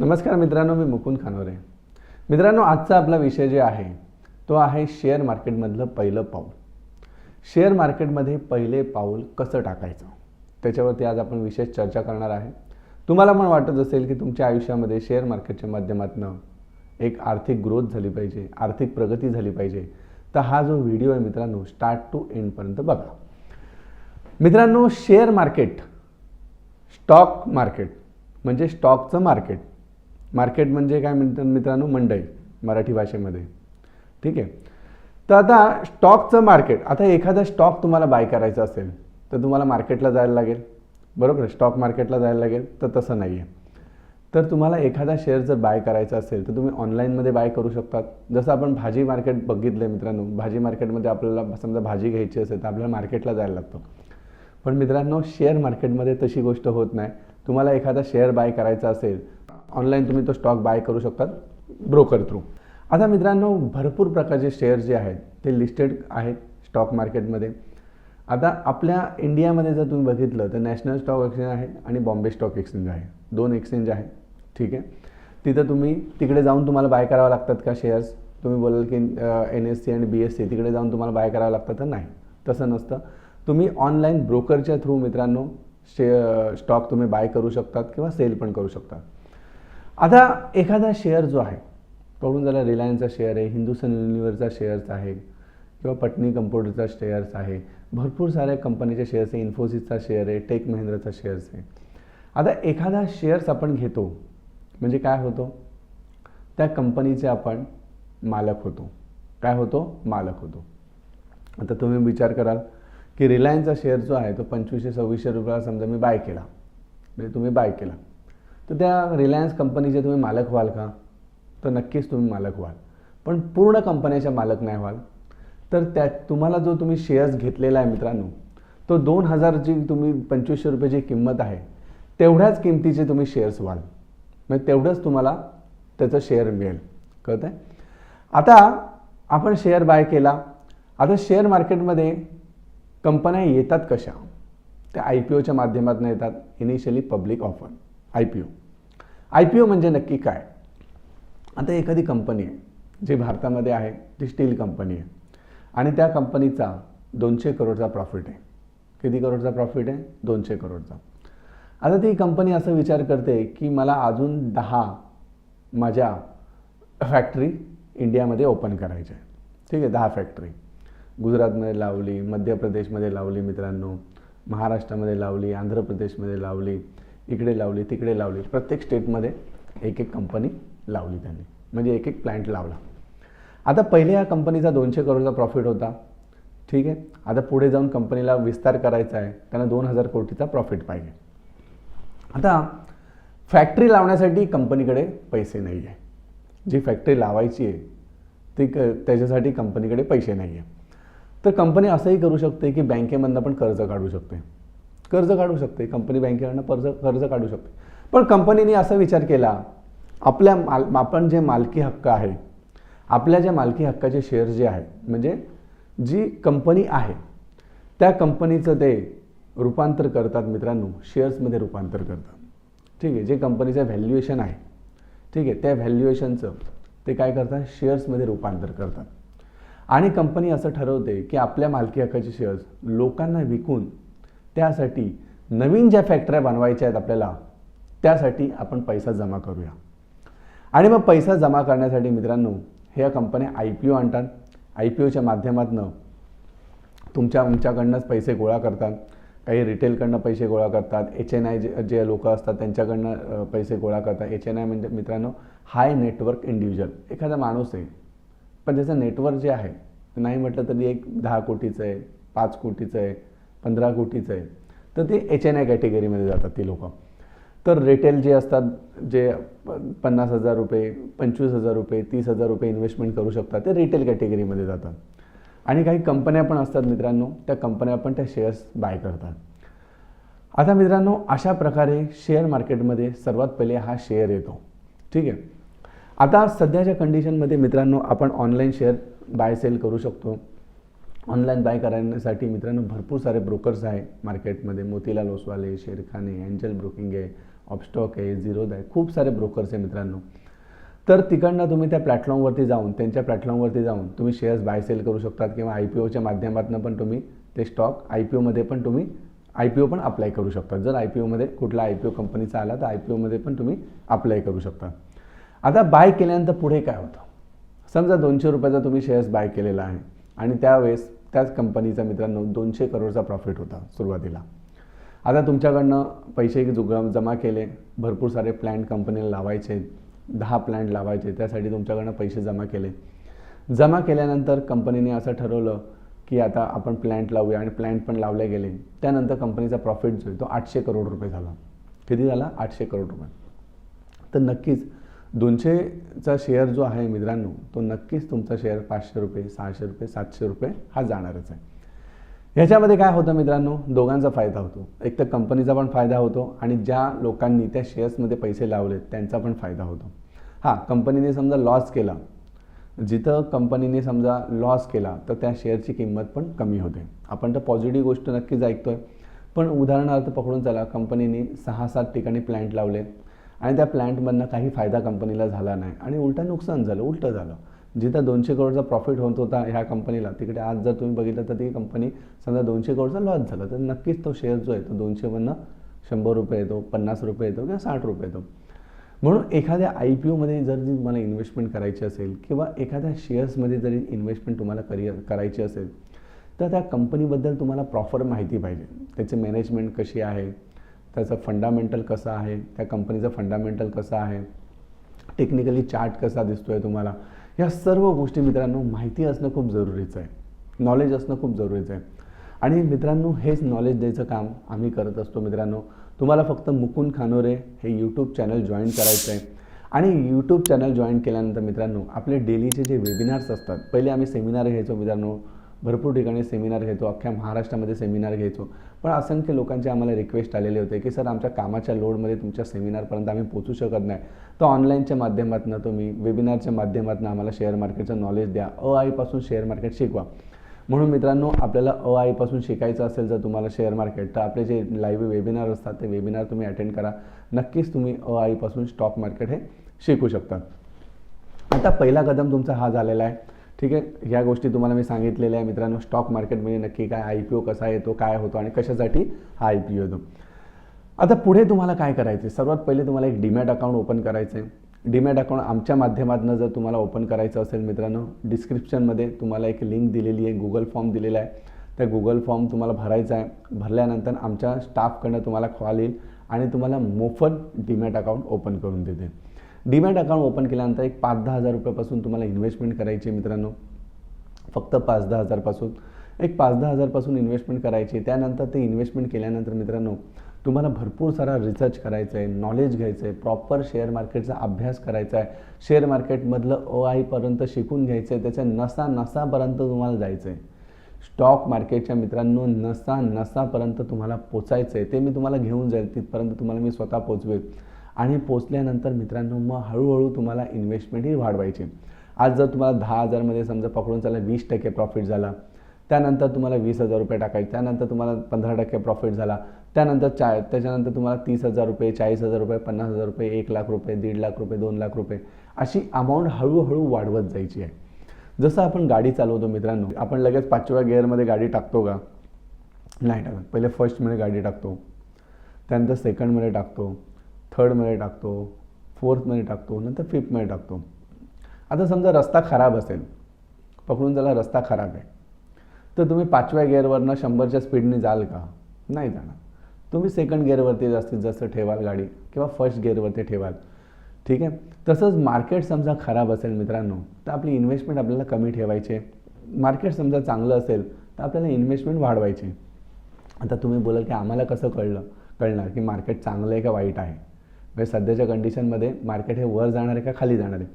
नमस्कार मित्रांनो मी मुकुंद खानोरे. मित्रांनो आजचा आपला विषय जे आहे तो आहे शेअर मार्केटमधलं पहिलं पाऊल. शेअर मार्केटमध्ये पहिले पाऊल कसं टाकायचं? त्याच्यावरती आज आपण विशेष चर्चा करणार आहे. तुम्हाला पण वाटत असेल की तुमच्या आयुष्यामध्ये शेअर मार्केटच्या माध्यमातून एक आर्थिक ग्रोथ झाली पाहिजे आर्थिक प्रगती झाली पाहिजे. तर हा जो व्हिडिओ आहे मित्रांनो स्टार्ट टू एंडपर्यंत बघा. मित्रांनो शेअर मार्केट स्टॉक मार्केट म्हणजे स्टॉकचं मार्केट मार्केट म्हणजे काय म्हणतात मित्रांनो? मंडई मराठी भाषेमध्ये. ठीक आहे? तर आता स्टॉकचं मार्केट आता एखादा स्टॉक तुम्हाला बाय करायचा असेल तर तुम्हाला मार्केटला जायला लागेल. बरोबर? स्टॉक मार्केटला जायला लागेल तर तसं नाही आहे तर तुम्हाला एखादा शेअर जर बाय करायचा असेल तर तुम्ही ऑनलाईनमध्ये बाय करू शकतात. जसं आपण भाजी मार्केट बघितलं आहे मित्रांनो भाजी मार्केटमध्ये आपल्याला समजा भाजी घ्यायची असेल तर आपल्याला मार्केटला जायला लागतं. पण मित्रांनो शेअर मार्केटमध्ये तशी गोष्ट होत नाही. तुम्हाला एखादा शेअर बाय करायचा असेल ऑनलाईन तुम्ही तो स्टॉक बाय करू शकतात ब्रोकर थ्रू आता मित्रांनो भरपूर प्रकारचे शेअर जे आहेत ते लिस्टेड आहेत स्टॉक मार्केटमध्ये आता आपल्या इंडियामध्ये जर तुम्ही बघितलं तर नॅशनल स्टॉक एक्सचेंज आहे आणि बॉम्बे स्टॉक एक्सचेंज आहे. दोन एक्सचेंज आहे ठीक आहे? तिथं तुम्ही तिकडे जाऊन तुम्हाला बाय करावं लागतात का शेअर्स तुम्ही बोलाल की एन एस सी आणि बी एस सी तिकडे जाऊन तुम्हाला बाय करावं लागतं तर नाही. तसं नसतं. तुम्ही ऑनलाईन ब्रोकरच्या थ्रू मित्रांनो शे स्टॉक तुम्ही बाय करू शकतात किंवा सेल पण करू शकतात. आता एखादा शेअर जो आहे पकडून झाला रिलायन्सचा शेअर आहे हिंदुस्थान युनिव्हरचा शेअर्स आहे किंवा पटनी कम्प्युटरचा शेअर्स आहे भरपूर साऱ्या कंपनीचे शेअर्स आहे इन्फोसिसचा शेअर आहे टेक महिंद्राचा शेअर्स आहे. आता एखादा शेअर्स आपण घेतो म्हणजे काय होतो? त्या कंपनीचे आपण मालक होतो. काय होतो? मालक होतो. आता तुम्ही विचार कराल की रिलायन्सचा शेअर जो आहे तो पंचवीसशे सव्वीसशे रुपयाला समजा मी बाय केला. म्हणजे तुम्ही बाय केला. तर त्या रिलायन्स कंपनीचे तुम्ही मालक व्हाल का? तर नक्कीच तुम्ही मालक व्हाल. पण पूर्ण कंपन्याच्या मालक नाही व्हाल. तर त्या तुम्हाला जो तुम्ही शेअर्स घेतलेला आहे मित्रांनो तो दोन हजारची तुम्ही पंचवीसशे रुपयाची किंमत आहे तेवढ्याच किमतीचे तुम्ही शेअर्स व्हाल. म्हणजे तेवढंच तुम्हाला त्याचं शेअर मिळेल. कळतं आहे आता आपण शेअर बाय केला. आता शेअर मार्केटमध्ये कंपन्या येतात कशा? त्या आय पी ओच्या माध्यमातून येतात. Initially public offer I P O. I P O म्हणजे नक्की काय? आता एखादी कंपनी आहे जी भारतामध्ये आहे ती स्टील कंपनी आहे. आणि त्या कंपनीचा दोनशे करोडचा प्रॉफिट आहे. किती करोडचा प्रॉफिट आहे? दोनशे करोडचा. आता ती कंपनी असं विचार करते की मला अजून दहा माझ्या फॅक्टरी इंडियामध्ये ओपन करायच्या आहे ठीक आहे दहा फॅक्टरी. गुजरातमध्ये लावली मध्य प्रदेशमध्ये लावली मित्रांनो महाराष्ट्रामध्ये लावली आंध्र प्रदेशमध्ये लावली. इकडे लावली तिकडे लावली. प्रत्येक स्टेटमध्ये एक एक कंपनी लावली त्यांनी. म्हणजे एक एक प्लॅन्ट लावला. आता पहिले या कंपनीचा दोनशे करोडचा प्रॉफिट होता. ठीक आहे? आता पुढे जाऊन कंपनीला विस्तार करायचा आहे त्यांना दोन हजार कोटीचा प्रॉफिट पाहिजे. आता फॅक्टरी लावण्यासाठी कंपनीकडे पैसे नाही आहे जी फॅक्टरी लावायची आहे ती क त्याच्यासाठी कंपनीकडे पैसे नाही आहे तर कंपनी असंही करू शकते की बँकेमधनं पण कर्ज काढू शकते. कर्ज काढू शकते. कंपनी बँकेकडनं कर्ज कर्ज काढू शकते. पण कंपनीने असा विचार केला आपल्या माल आपण जे मालकी हक्क आहे आपल्या ज्या मालकी हक्काचे शेअर जे आहेत म्हणजे जी कंपनी आहे त्या कंपनीचं ते रूपांतर करतात मित्रांनो. शेअर्समध्ये रूपांतर करतात. ठीक आहे जे कंपनीचं व्हॅल्युएशन आहे ठीक आहे त्या व्हॅल्युएशनचं ते काय करतात? शेअर्समध्ये रूपांतर करतात. आणि कंपनी असं ठरवते की आपल्या मालकी हक्काचे शेअर्स लोकांना विकून त्यासाठी नवीन ज्या फॅक्टऱ्या बनवायच्या आहेत आपल्याला त्यासाठी आपण पैसा जमा करूया. आणि मग पैसा जमा करण्यासाठी मित्रांनो ह्या कंपन्या आय पी ओ आणतात. आय पी ओच्या माध्यमातून तुमच्या तुमच्याकडनंच पैसे गोळा करतात. काही रिटेलकडनं पैसे गोळा करतात. एच एन आय जे जे लोक असतात त्यांच्याकडनं पैसे गोळा करतात. एच एन आय म्हणजे मित्रांनो हाय नेटवर्क इंडिव्हिज्युअल एखादा माणूस आहे पण त्याचं नेटवर्क जे आहे नाही म्हटलं तरी एक दहा कोटीचं आहे पाच कोटीचं आहे पंधरा कोटीचं आहे. तर ते एच एन आय कॅटेगरीमध्ये जातात ती लोकं. तर रिटेल जे असतात जे प- पन्नास हजार रुपये पंचवीस हजार रुपये तीस हजार रुपये इन्व्हेस्टमेंट करू शकतात ते रिटेल कॅटेगरीमध्ये जातात. आणि काही कंपन्या पण असतात मित्रांनो त्या कंपन्या पण त्या शेअर्स बाय करतात. आता मित्रांनो अशा प्रकारे शेअर मार्केटमध्ये सर्वात पहिले हा शेअर येतो. ठीक आहे? आता सध्याच्या कंडिशनमध्ये मित्रांनो आपण ऑनलाईन शेअर बाय सेल करू शकतो. ऑनलाईन बाय करण्यासाठी मित्रांनो भरपूर सारे ब्रोकर्स आहे मार्केटमध्ये मोतीलाल ओसवाले शेरखाने एंजल ब्रोकिंग आहे ऑपस्टॉक आहे झिरोद आहे. खूप सारे ब्रोकर्स आहे मित्रांनो. तर तिकडनं तुम्ही त्या प्लॅटफॉर्मवरती जाऊन त्यांच्या प्लॅटफॉर्मवरती जाऊन तुम्ही शेअर्स बाय सेल करू शकतात किंवा आय पी ओच्या माध्यमातून पण तुम्ही ते स्टॉक आय पी ओमध्ये पण तुम्ही आय पी ओ पण अप्लाय करू शकता जर आय पी ओमध्ये कुठला आय पी ओ कंपनीचा आला तर आय पी ओमध्ये पण तुम्ही अप्लाय करू शकता. आता बाय केल्यानंतर पुढे काय होतं? समजा दोनशे रुपयाचा तुम्ही शेअर्स बाय केलेला आहे आणि त्यावेळेस त्याच कंपनीचा मित्रांनो दोनशे करोडचा प्रॉफिट होता सुरुवातीला. आता तुमच्याकडनं पैसे जुग जमा केले भरपूर सारे प्लॅन कंपनीला लावायचे दहा प्लॅन लावायचे त्यासाठी तुमच्याकडनं पैसे जमा केले. जमा केल्यानंतर कंपनीने असं ठरवलं की आता आपण प्लॅन्ट लावूया आणि प्लॅन्ट पण लावले गेले. त्यानंतर कंपनीचा प्रॉफिट जो आहे तो आठशे करोड रुपये झाला. किती झाला? आठशे करोड रुपये. तर नक्कीच दोनशेचा शेअर जो आहे मित्रांनो तो नक्कीच तुमचा शेअर पाचशे रुपये सहाशे रुपये सातशे रुपये हा जाणारच आहे. ह्याच्यामध्ये काय होतं मित्रांनो दोघांचा फायदा होतो. एक तर कंपनीचा पण फायदा होतो आणि ज्या लोकांनी त्या शेअर्समध्ये पैसे लावले त्यांचा पण फायदा होतो. हां कंपनीने समजा लॉस केला. जिथं कंपनीने समजा लॉस केला तर त्या शेअरची किंमत पण कमी होते. आपण तर पॉझिटिव्ह गोष्ट नक्कीच ऐकतोय. पण उदाहरणार्थ पकडून चला कंपनीने सहा सात ठिकाणी प्लॅन्ट लावले आणि त्या प्लॅन्टमधनं काही फायदा कंपनीला झाला नाही. आणि उलटा नुकसान झालं उलटं झालं. जिथं दोनशे करोडचा प्रॉफिट होत होता ह्या कंपनीला तिकडे आज जर तुम्ही बघितलं तर ती कंपनी समजा दोनशे करोडचा लॉस झाला तर नक्कीच तो शेअर जो आहे तो दोनशेमधनं शंभर रुपये येतो पन्नास रुपये येतो किंवा साठ रुपये येतो. म्हणून एखाद्या आय पी ओमध्ये जर जी तुम्हाला इन्व्हेस्टमेंट करायची असेल किंवा एखाद्या शेअर्समध्ये जरी इन्व्हेस्टमेंट तुम्हाला करिअर करायची असेल तर त्या कंपनीबद्दल तुम्हाला प्रॉपर माहिती पाहिजे. त्याची मॅनेजमेंट कशी आहे त्याचं फंडामेंटल कसं आहे? त्या कंपनीचं फंडामेंटल कसं आहे? टेक्निकली चार्ट कसा दिसतो आहे तुम्हाला? या सर्व गोष्टी मित्रांनो माहिती असणं खूप जरुरीचं आहे. नॉलेज असणं खूप जरुरीचं आहे. आणि मित्रांनो हेच नॉलेज द्यायचं काम आम्ही करत असतो मित्रांनो. तुम्हाला फक्त मुकुंद खानोरे हे यूट्यूब चॅनल जॉईन करायचं आहे आणि यूट्यूब चॅनल जॉईन केल्यानंतर मित्रांनो आपले डेलीचे जे वेबिनार्स असतात पहिले आम्ही सेमिनार घ्यायचो मित्रांनो. भरपूर ठिकाणी सेमिनार घ्यायचो अख्ख्या महाराष्ट्रामध्ये सेमिनार घ्यायचो पण असंख्य लोकांचे आम्हाला रिक्वेस्ट आलेले होते की सर आमच्या कामाच्या लोडमध्ये तुमच्या सेमिनारपर्यंत आम्ही पोचू शकत नाही. तर ऑनलाईनच्या माध्यमातून तुम्ही वेबिनारच्या माध्यमातून आम्हाला शेअर मार्केटचं नॉलेज द्या. अ आईपासून शेअर मार्केट शिकवा. म्हणून मित्रांनो आपल्याला अ आईपासून शिकायचं असेल जर तुम्हाला शेअर मार्केट तर आपले जे लाईव्ह वेबिनार असतात ते वेबिनार तुम्ही अटेंड करा. नक्कीच तुम्ही अ आईपासून स्टॉक मार्केट हे शिकू शकता. आता पहिला कदम तुमचा हा झालेला आहे. ठीक आहे? ह्या गोष्टी तुम्हाला मी सांगितलेल्या आहे मित्रांनो. स्टॉक मार्केटमध्ये नक्की काय आय पी ओ कसा येतो काय होतो आणि कशासाठी हा आय पी ओ येतो. आता पुढे तुम्हाला काय करायचं आहे सर्वात पहिले तुम्हाला एक डीमॅट अकाउंट ओपन करायचं आहे डीमॅट अकाउंट आमच्या माध्यमातून जर तुम्हाला ओपन करायचं असेल मित्रांनो डिस्क्रिप्शनमध्ये तुम्हाला एक लिंक दिलेली आहे गुगल फॉर्म दिलेला आहे. त्या गुगल फॉर्म तुम्हाला भरायचा आहे. भरल्यानंतर आमच्या स्टाफकडनं तुम्हाला कॉल येईल आणि तुम्हाला मोफत डीमॅट अकाउंट ओपन करून देते. डीमॅट अकाउंट ओपन केल्यानंतर एक पाच दहा हजार रुपयापासून तुम्हाला इन्व्हेस्टमेंट करायची मित्रांनो. फक्त पाच दहा हजारपासून. एक पाच दहा हजारपासून इन्व्हेस्टमेंट करायची त्यानंतर ते इन्व्हेस्टमेंट केल्यानंतर मित्रांनो तुम्हाला भरपूर सारा रिसर्च करायचं आहे नॉलेज घ्यायचं आहे प्रॉपर शेअर मार्केटचा अभ्यास करायचा आहे. शेअर मार्केटमधलं अ आईपर्यंत शिकून घ्यायचं आहे. त्याच्या नसा नसापर्यंत तुम्हाला जायचं आहे. स्टॉक मार्केटच्या मित्रांनो नसा नसापर्यंत तुम्हाला पोचायचं आहे. ते मी तुम्हाला घेऊन जाईल. तिथपर्यंत तुम्हाला मी स्वतः पोचवेल. आणि पोचल्यानंतर मित्रांनो मग हळूहळू तुम्हाला इन्व्हेस्टमेंटही वाढवायची. आज जर तुम्हाला दहा हजारमध्ये समजा पकडून चालला वीस टक्के प्रॉफिट झाला त्यानंतर तुम्हाला वीस हजार रुपये टाकायचे त्यानंतर तुम्हाला पंधरा टक्के प्रॉफिट झाला त्यानंतर चा त्याच्यानंतर तुम्हाला तीस हजार रुपये चाळीस हजार रुपये पन्नास हजार रुपये एक लाख रुपये दीड लाख रुपये दोन लाख रुपये अशी अमाऊंट हळूहळू वाढवत जायची आहे. जसं आपण गाडी चालवतो मित्रांनो आपण लगेच पाचव्या गिअरमध्ये गाडी टाकतो का? नाही टाकत. पहिले फर्स्टमध्ये गाडी टाकतो त्यानंतर सेकंडमध्ये टाकतो थर्डमध्ये टाकतो फोर्थमध्ये टाकतो नंतर फिफ्थमध्ये टाकतो. आता समजा रस्ता खराब असेल पकडून त्याला रस्ता खराब आहे तर तुम्ही पाचव्या गिअरवरनं शंभरच्या स्पीडने जाल का? नाही जाणार. तुम्ही सेकंड गिअरवरती जास्तीत जास्त ठेवाल गाडी किंवा फर्स्ट गिअरवरती ठेवाल. ठीक आहे? तसंच मार्केट समजा खराब असेल मित्रांनो तर आपली इन्व्हेस्टमेंट आपल्याला कमी ठेवायचे मार्केट समजा चांगलं असेल तर आपल्याला इन्व्हेस्टमेंट वाढवायची आता तुम्ही बोलाल की आम्हाला कसं कळलं कळणार की मार्केट चांगलं आहे का वाईट आहे? म्हणजे सध्याच्या कंडिशनमध्ये मार्केट हे वर जाणार आहे का खाली जाणार आहे?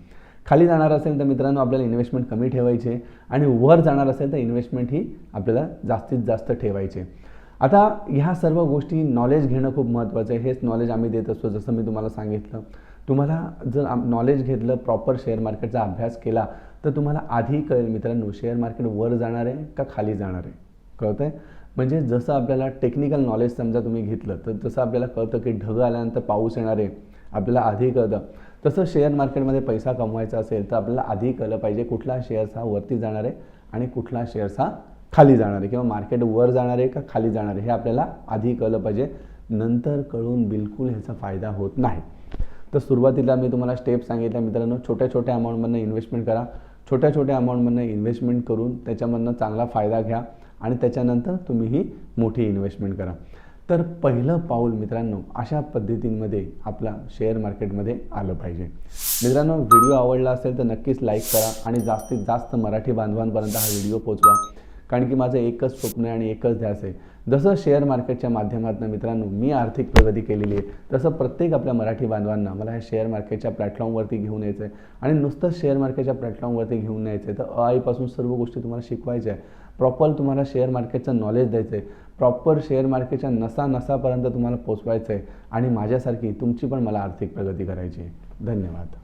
खाली जाणार असेल तर मित्रांनो आपल्याला इन्व्हेस्टमेंट कमी ठेवायची आणि वर जाणार असेल तर इन्व्हेस्टमेंट ही आपल्याला जास्तीत जास्त ठेवायची. आता ह्या सर्व गोष्टी नॉलेज घेणं खूप महत्त्वाचं आहे. हेच नॉलेज आम्ही देत असतो जसं मी तुम्हाला सांगितलं. तुम्हाला जर नॉलेज घेतलं प्रॉपर शेअर मार्केटचा अभ्यास केला तर तुम्हाला आधी कळेल मित्रांनो शेअर मार्केट वर जाणार आहे का खाली जाणार आहे. कळतं आहे म्हणजे जसं आपल्याला टेक्निकल नॉलेज समजा तुम्ही घेतलं तर जसं आपल्याला कळतं की ढग आल्यानंतर पाऊस येणार आहे आपल्याला आधी कळतं. तसं शेअर मार्केटमध्ये पैसा कमवायचा असेल तर आपल्याला आधी कळलं पाहिजे कुठला शेअर्स हा वरती जाणार आहे आणि कुठला शेअर्स हा खाली जाणार आहे किंवा मार्केट वर जाणार आहे का खाली जाणार आहे हे आपल्याला आधी कळलं पाहिजे. नंतर कळून बिलकुल ह्याचा फायदा होत नाही. तर सुरुवातीला मी तुम्हाला स्टेप सांगितल्या. मित्रांनो छोट्या छोट्या अमाऊंटमधनं इन्व्हेस्टमेंट करा. छोट्या छोट्या अमाऊंटमधनं इन्व्हेस्टमेंट करून त्याच्यामधनं चांगला फायदा घ्या. आणि त्याच्यानंतर तुम्ही ही मोठी इन्व्हेस्टमेंट करा. तर पहिलं पाऊल मित्रांनो अशा पद्धतींमध्ये आपला शेअर मार्केटमध्ये आलं पाहिजे. मित्रांनो व्हिडिओ आवडला असेल तर नक्कीच लाईक करा आणि जास्तीत जास्त मराठी बांधवांपर्यंत हा व्हिडिओ पोचवा कारण की माझं एकच स्वप्न आहे आणि एकच ध्यास आहे. जसं शेअर मार्केटच्या माध्यमातून मित्रांनो मी आर्थिक प्रगती केलेली आहे तसं प्रत्येक आपल्या मराठी बांधवांना मला ह्या शेअर मार्केटच्या प्लॅटफॉर्मवरती घेऊन यायचं आहे आणि नुसतं शेअर मार्केटच्या प्लॅटफॉर्मवरती घेऊन यायचं आहे तर आईपासून सर्व गोष्टी तुम्हाला शिकवायच्या आहे. प्रॉपर तुम्हाला शेअर मार्केटचं नॉलेज द्यायचं आहे प्रॉपर शेअर मार्केटच्या नसा नसापर्यंत तुम्हाला पोचवायचं आहे आणि माझ्यासारखी तुमची पण मला आर्थिक प्रगती करायची आहे. धन्यवाद.